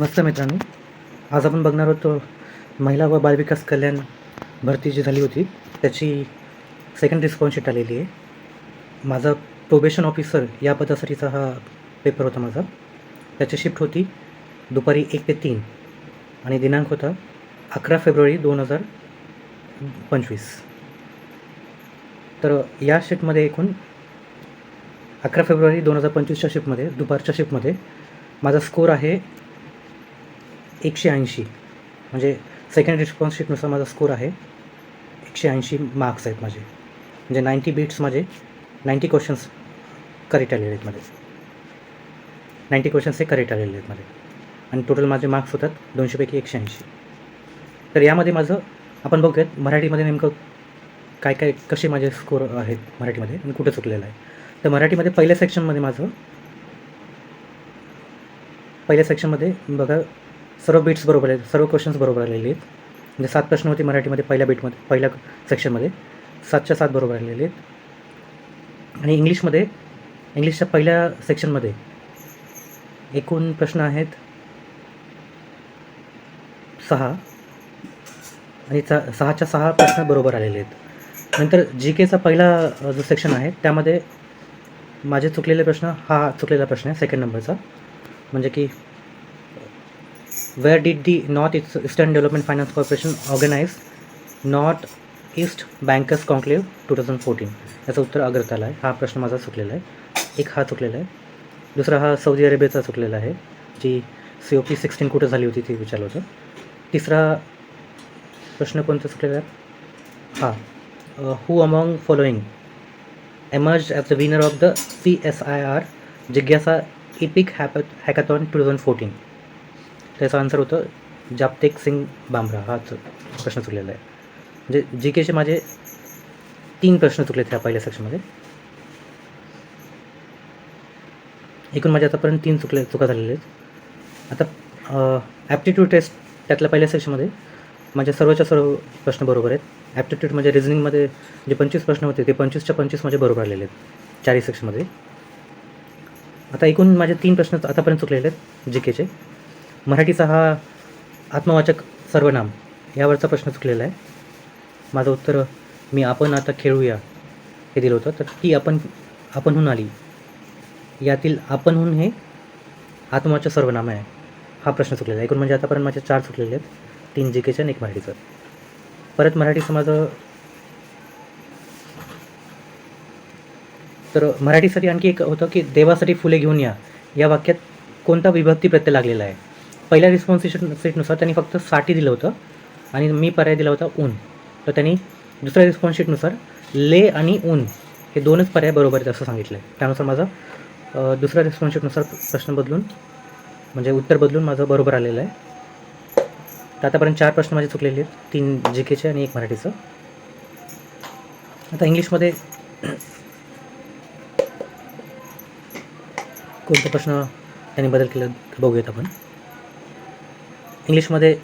नमस्कार मित्रांनो. आज आपण बघणार होतो महिला व बालविकास कल्याण भरती जी झाली होती त्याची सेकंड रिस्पॉन्सशीट आलेली आहे. माझा प्रोबेशन ऑफिसर या पदासाठीचा हा पेपर होता माझा. त्याची शिफ्ट होती दुपारी एक ते तीन आणि दिनांक होता अकरा फेब्रुवारी दोन हजार पंचवीस. तर या शिफ्टमध्ये एकूण अकरा फेब्रुवारी दोन हजार पंचवीसच्या शिफ्टमध्ये दुपारच्या शिफ्टमध्ये माझा स्कोर आहे एकशे ऐंशी. म्हणजे सेकंड रिस्पॉन्सशीपनुसार माझा स्कोर आहे एकशे ऐंशी मार्क्स आहेत माझे. म्हणजे नाईंटी बीट्स माझे नाईंटी क्वेश्चन्स करेक्ट आलेले आहेत माझे. नाईंटी क्वेश्चन्स हे करेक्ट आलेले आहेत माझे. आणि टोटल माझे मार्क्स होतात दोनशेपैकी एकशे ऐंशी. तर यामध्ये माझं आपण बघूयात मराठीमध्ये नेमकं काय काय कसे माझे स्कोर आहेत मराठीमध्ये आणि कुठे चुकलेलं आहे. तर मराठीमध्ये पहिल्या सेक्शनमध्ये माझं पहिल्या सेक्शनमध्ये बघा सर्व बीट्स बरोबर आहेत सर्व क्वेश्चन्स बरोबर आलेले आहेत. म्हणजे सात प्रश्न होते मराठीमध्ये पहिल्या बीटमध्ये पहिल्या सेक्शनमध्ये सातच्या सात बरोबर आलेले आहेत. आणि इंग्लिशमध्ये इंग्लिशच्या पहिल्या सेक्शनमध्ये एकूण प्रश्न आहेत सहा. आणि चा सहाच्या सहा प्रश्न बरोबर आलेले आहेत. नंतर जी केचा पहिला जो सेक्शन आहे त्यामध्ये माझे चुकलेले प्रश्न हा चुकलेला प्रश्न आहे सेकंड नंबरचा म्हणजे की where did the north Eastern Development development finance corporation organise north east bankers conclave two thousand fourteen याचं उत्तर अग्रताला आहे. हा प्रश्न माझा चुकलेला आहे. एक हा चुकलेला आहे. दुसरा हा सौदी अरेबियाचा चुकलेला आहे G C O P sixteen कुठं झाली होती ते विचारलं होतं. तिसरा प्रश्न कोणता चुकलेला आहे? हां. Who among following winner of the P S I R जिज्ञासा epic hap hackathon two thousand fourteen त्याचं आन्सर होतं जापतेक सिंग बांबरा हा प्रश्न चुकलेला आहे. म्हणजे जी केचे माझे तीन प्रश्न चुकले त्या पहिल्या सेक्शनमध्ये एकूण माझे आतापर्यंत तीन चुकले चुका झालेले आहेत. आता ॲप्टिट्यूड टेस्ट त्यातल्या पहिल्या सेक्शनमध्ये माझ्या सर्वच्या सर्व प्रश्न बरोबर आहेत. ॲप्टिट्यूड म्हणजे रिझनिंगमध्ये जे पंचवीस प्रश्न होते ते पंचवीसच्या पंचवीस माझे बरोबर आलेले आहेत. चारही सेक्शनमध्ये आता एकूण माझे तीन प्रश्न आतापर्यंत चुकलेले आहेत जी केचे. मराठीचा हा आत्मवाचक सर्वनाम यावरचा प्रश्न चुकलेला आहे. माझं उत्तर मी आपण आता खेळूया हे दिलं होतं. तर ती आपण आपणहून आली. यातील आपणहून हे आत्मवाचक सर्वनाम आहे हा प्रश्न चुकलेला आहे. एकूण म्हणजे आतापर्यंत माझे चार चुकलेले आहेत तीन जी केचे आणि एक मराठीचं. परत मराठीचं माझं तर मराठीसाठी आणखी एक होतं की देवासाठी फुले घेऊन या. या वाक्यात कोणता विभक्ती प्रत्यय लागलेला आहे? पहिल्या रिस्पॉन्स सीट सीटनुसार त्यांनी फक्त साठी दिलं होतं. आणि मी पर्याय दिला होता ऊन. तर त्यांनी दुसऱ्या रिस्पॉन्स शीटनुसार ले आणि ऊन हे दोनच पर्याय बरोबर आहेत असं सांगितलं आहे त्यानुसार माझा दुसऱ्या रिस्पॉन्स शीटनुसार प्रश्न बदलून म्हणजे उत्तर बदलून माझं बरोबर आलेलं आहे. तर आतापर्यंत चार प्रश्न माझे चुकलेले आहेत. तीन जी केचे आणि एक मराठीचं. आता इंग्लिशमध्ये कोणता प्रश्न त्यांनी बदल केला बघूयात आपण. इंग्लिशमध्ये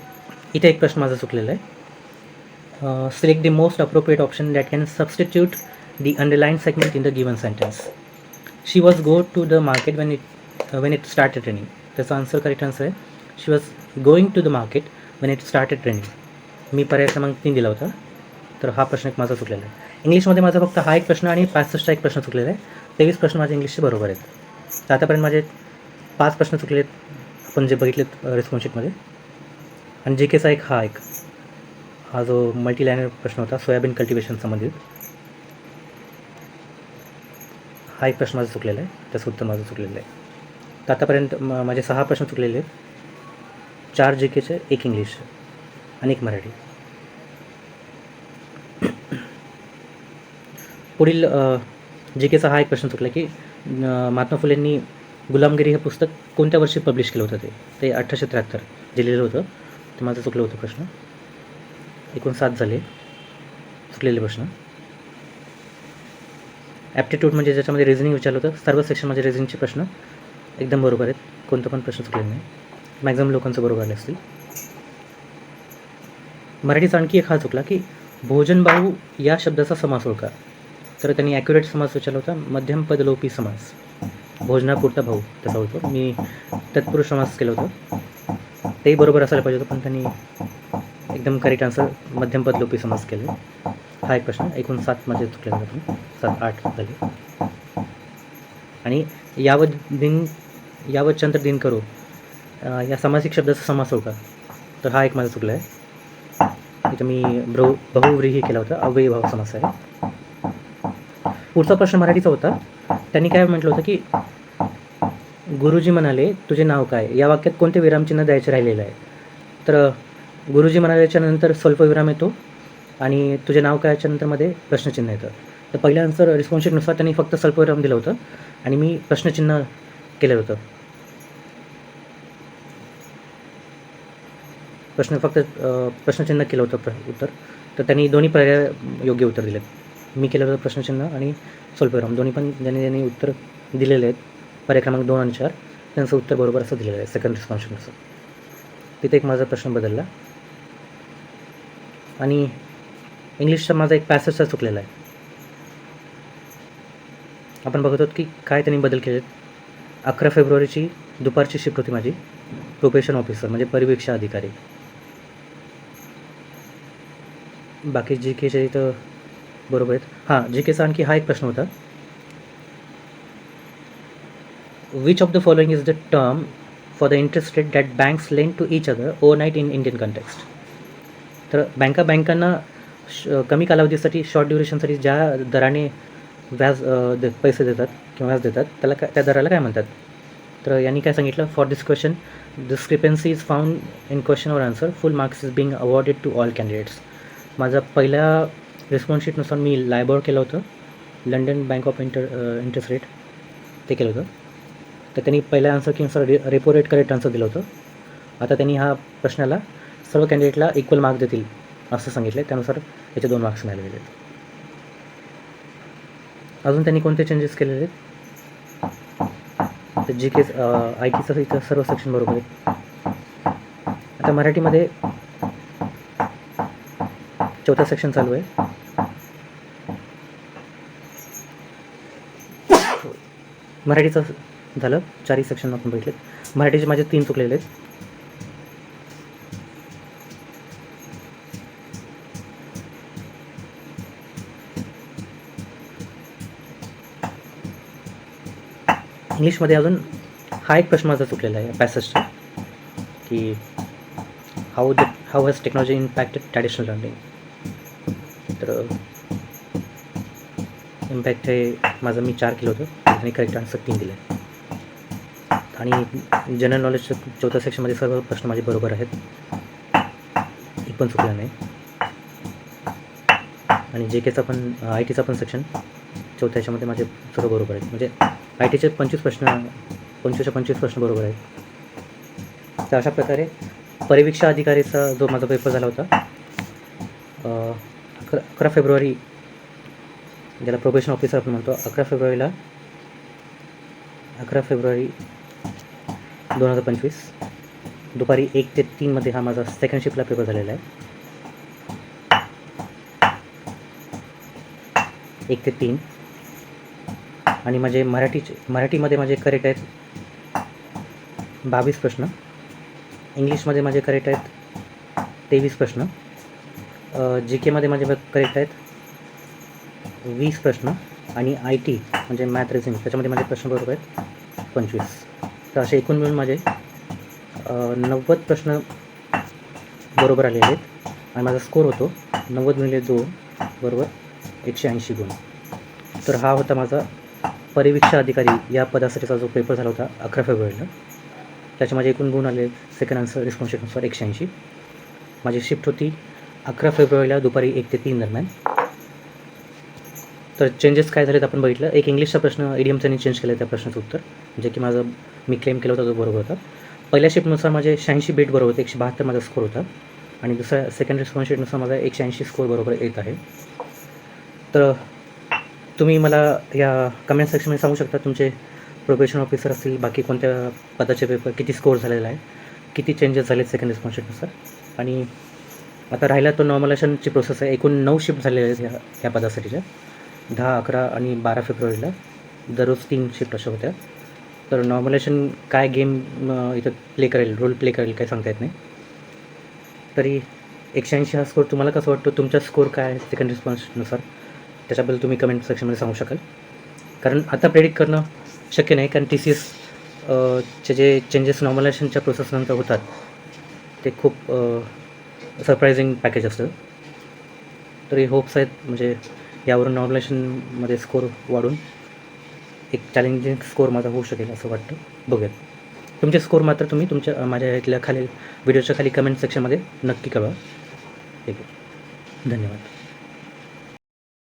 इथे एक प्रश्न माझा चुकलेला आहे. Select the most appropriate option that can substitute the underline segment in the given sentence she was go to the market when it when it started training त्याचा आन्सर करेक्ट आन्सर आहे. She was going to the market when it started training मी पर्याय क्रमांक तीन दिला होता. तर हा प्रश्न एक माझा चुकलेला आहे. इंग्लिशमध्ये माझा फक्त हा एक प्रश्न आणि पासष्टचा एक प्रश्न चुकलेला आहे. तेवीस प्रश्न माझे इंग्लिशचे बरोबर आहेत. तर आतापर्यंत माझे पाच प्रश्न चुकले आहेत आपण जे बघितलेत रिस्पॉन्सशीटमध्ये आणि जे केचा एक हा एक हा जो मल्टीलायनर प्रश्न होता सोयाबीन कल्टिवेशन संबंधित. हा एक प्रश्न माझा चुकलेला आहे त्याचं उत्तर माझं चुकलेलं आहे. तर आतापर्यंत म- माझे सहा प्रश्न चुकलेले आहेत. चार जे केचे एक इंग्लिश आणि एक मराठी. पुढील जे केचा हा एक प्रश्न चुकला की महात्मा फुलेंनी गुलामगिरी हे पुस्तक कोणत्या वर्षी पब्लिश केलं होतं ते? ते अठराशे त्र्याहत्तर जे लिहिलं होतं. ते माझं चुकलं होतं प्रश्न. एकूण सात झाले. चुकलेले प्रश्न. ॲप्टिट्यूड म्हणजे ज्याच्यामध्ये रिझनिंग विचारलं होतं सर्व सेक्शनमध्ये रिझनिंगचे प्रश्न एकदम बरोबर आहेत. कोणतं पण प्रश्न चुकलेला नाही. मॅक्झिमम लोकांचं बरोबर आले असतील. मराठीचा आणखी एक हा चुकला की भोजनबाहू या शब्दाचा समास ओळखा. तर त्यांनी ॲक्युरेट समास विचारला होता मध्यम पदलोपी समास. भोजनापुरता भाऊ त्याचा होतो. मी तत्पुरुष समास केला होता. तेही बरोबर असायला पाहिजे होतं पण त्यांनी एकदम करेक्ट आन्सर मध्यमपद लोपी समज केले. हा एक प्रश्न एकूण सात मध्ये चुकले सात आठ झाले. आणि यावत दिन यावत चंद्र दिन करू या सामासिक शब्दाचा समास होता तर हा एक माझा चुकला आहे इथं मी ब्रो बहुव्रीही केला होता. अव्ययी भाव समास आहे. पुढचा प्रश्न मराठीचा होता. त्यांनी काय म्हटलं होतं की गुरुजी म्हणाले तुझे नाव काय? या वाक्यात कोणते विरामचिन्ह द्यायचे राहिलेलं आहे? तर गुरुजी म्हणाल्याच्यानंतर स्वल्पविराम येतो आणि तुझे नाव काय? याच्यानंतरमध्ये प्रश्नचिन्ह येतं. तर पहिल्या आन्सर रिस्पॉन्सशीटनुसार त्यांनी फक्त स्वल्पविराम दिलं होतं आणि मी प्रश्नचिन्ह केलं होतं. प्रश्न फक्त प्रश्नचिन्ह केलं होतं प्र- उत्तर. तर त्यांनी दोन्ही पर्याय योग्य उत्तर दिले मी केलं होतं प्रश्नचिन्ह आणि स्वल्पविराम. दोन्ही पण ज्यांनी ज्यांनी उत्तर दिलेले आहेत पर्याय क्रमांक दोन आणि चार. त्यांचं उत्तर बरोबर असं दिलेलं आहे सेकंड रिस्पॉन्सनुसार तिथे एक माझा प्रश्न बदलला. आणि इंग्लिशचा माझा एक पॅसेजचा चुकलेला आहे. आपण बघत आहोत की काय त्यांनी बदल केले अकरा फेब्रुवारीची दुपारची शिफ्ट होती माझी. प्रोबेशन ऑफिसर म्हणजे परिवीक्षा अधिकारी. बाकी जी केच्या इथं बरोबर आहेत. हां जी केचा आणखी हा एक प्रश्न होता. Which of the following is the term for the interest rate that banks lend to each other overnight in in Indian तर बँका बँकांना श कमी कालावधीसाठी शॉर्ट ड्युरेशनसाठी ज्या दराने व्याज दे पैसे देतात किंवा व्याज देतात त्याला काय त्या दराला काय म्हणतात? तर यांनी काय सांगितलं? For this question discrepancy is found in question or answer full marks is being awarded to all candidates माझा पहिल्या रिस्पॉन्सशीटनुसार मी लायबॉर केलं होतं. London bank of inter interest rate ते केलं होतं. तर त्यांनी पहिल्या answer किनुसार re repo rate correct answer दिलं होतं. आता त्यांनी हा प्रश्नाला सर्व कॅन्डिडेटला इक्वल मार्क देतील असं सांगितलं त्यानुसार याचे दोन मार्क्स मिळाले आहेत. अजून त्यांनी कोणते चेंजेस केलेले आहेत? तर जी केस आय टीचं इथं सर्व सेक्शन बरोबर आहे. आता मराठीमध्ये चौथा सेक्शन चालू आहे. मराठीचं झालं. चारही सेक्शन आपण बघितले. मराठीचे माझे तीन चुकलेले आहेत. इंग्लिशमध्ये अजून हा एक प्रश्न माझा चुकलेला आहे पॅसेजचा की how the how has technology impacted traditional learning तर इम्पॅक्ट हे माझं मी चार केलं होतं. आणि करेक्ट आन्सर तीन दिलं. आहे आणि जनरल नॉलेजच्या चौथ्या सेक्शनमध्ये सर्व प्रश्न माझे बरोबर आहेत. एक पण चुकला नाही. आणि जे केचा पण आय टीचा पण सेक्शन चौथ्या याच्यामध्ये माझे सर्व बरोबर आहेत. म्हणजे आय टीचे पंचवीस प्रश्न पंचवीसच्या पंचवीस प्रश्न बरोबर आहेत. तर अशा प्रकारे परिवीक्षा अधिकारीचा जो माझा पेपर झाला होता अकरा अकरा फेब्रुवारी ज्याला प्रोबेशन ऑफिसर आपण म्हणतो अकरा फेब्रुवारीला अकरा फेब्रुवारी दोन हजार पंचवीस. दुपारी एक ते तीनमध्ये हा माझा सेकंड शिफ्टला पेपर झालेला आहे. एक ते तीन. आणि माझे मराठीचे मराठीमध्ये माझे करेक्ट आहेत बावीस प्रश्न. इंग्लिशमध्ये माझे करेक्ट आहेत तेवीस प्रश्न. जी केमध्ये माझे करेक्ट आहेत वीस प्रश्न. आणि आय टी म्हणजे मॅथ रिझनिंग त्याच्यामध्ये माझे प्रश्न बरोबर आहेत पंचवीस. तर असे एकूण मिळून माझे नव्वद प्रश्न बरोबर आलेले आहेत. आणि माझा स्कोर होतो नव्वद मिळले दोन बरोबर एकशे ऐंशी गुण. तर हा होता माझा परिवीक्षा अधिकारी या पदासाठीचा जो पेपर झाला होता अकरा फेब्रुवारीला. त्याचे माझे एकूण गुण आले सेकंड आन्सर रिस्पॉन्स आन्सर एकशे ऐंशी. माझी शिफ्ट होती अकरा फेब्रुवारीला दुपारी एक ते तीन दरम्यान. तर चेंजेस काय झालेत आपण बघितलं. एक इंग्लिशचा प्रश्न ईडीएमचा चेंज केला त्या प्रश्नाचं उत्तर. जे की माझं मी क्लेम केलं होतं तो बरोबर होता. पहिल्या शिफ्टनुसार माझे शहाऐंशी बीट बरोबर होते एकशे बहात्तर माझा स्कोर होता. आणि दुसऱ्या सेकंड रिस्पॉन्स शीटनुसार माझा एकशे ऐंशी स्कोर बरोबर येत आहे. तर तुम्ही मला या कमेंट सेक्शनमध्ये सांगू शकता तुमचे प्रोबेशन ऑफिसर असतील बाकी कोणत्या पदाचे पेपर किती स्कोर झालेला आहे किती चेंजेस झालेत सेकंड रिस्पॉन्स शीटनुसार आणि आता राहिला तो नॉर्मलायशनची प्रोसेस आहे. एकूण नऊ शिफ्ट झालेले आहेत ह्या या पदासाठीच्या. दहा अकरा आणि बारा फेब्रुवारीला. दररोज तीन शिफ्ट अशा होत्या. तर नॉर्मलेशन काय गेम इथं प्ले करेल रोल प्ले करेल काय सांगता येत नाही. तरी एकशे ऐंशी हा स्कोर तुम्हाला कसं वाटतं? तुमचा स्कोर काय आहे सेकंड रिस्पॉन्सनुसार त्याच्याबद्दल तुम्ही कमेंट सेक्शनमध्ये सांगू शकाल. कारण आता प्रेडिक्ट करणं शक्य नाही कारण टी सी एस चे जे चेंजेस नॉर्मलायझेशनच्या प्रोसेसनंतर होतात ते खूप सरप्रायझिंग पॅकेज असतं. तरी होप्स आहेत म्हणजे यावरून नॉर्मलायझेशनमध्ये स्कोर वाढून एक चॅलेंजिंग स्कोर माझा होऊ शकेल असं वाटतं. बघूयात. तुमचे स्कोर मात्र तुम्ही तुमच्या माझ्या इथल्या खाली व्हिडिओच्या खाली कमेंट सेक्शनमध्ये नक्की कळवा. ठीक आहे. धन्यवाद.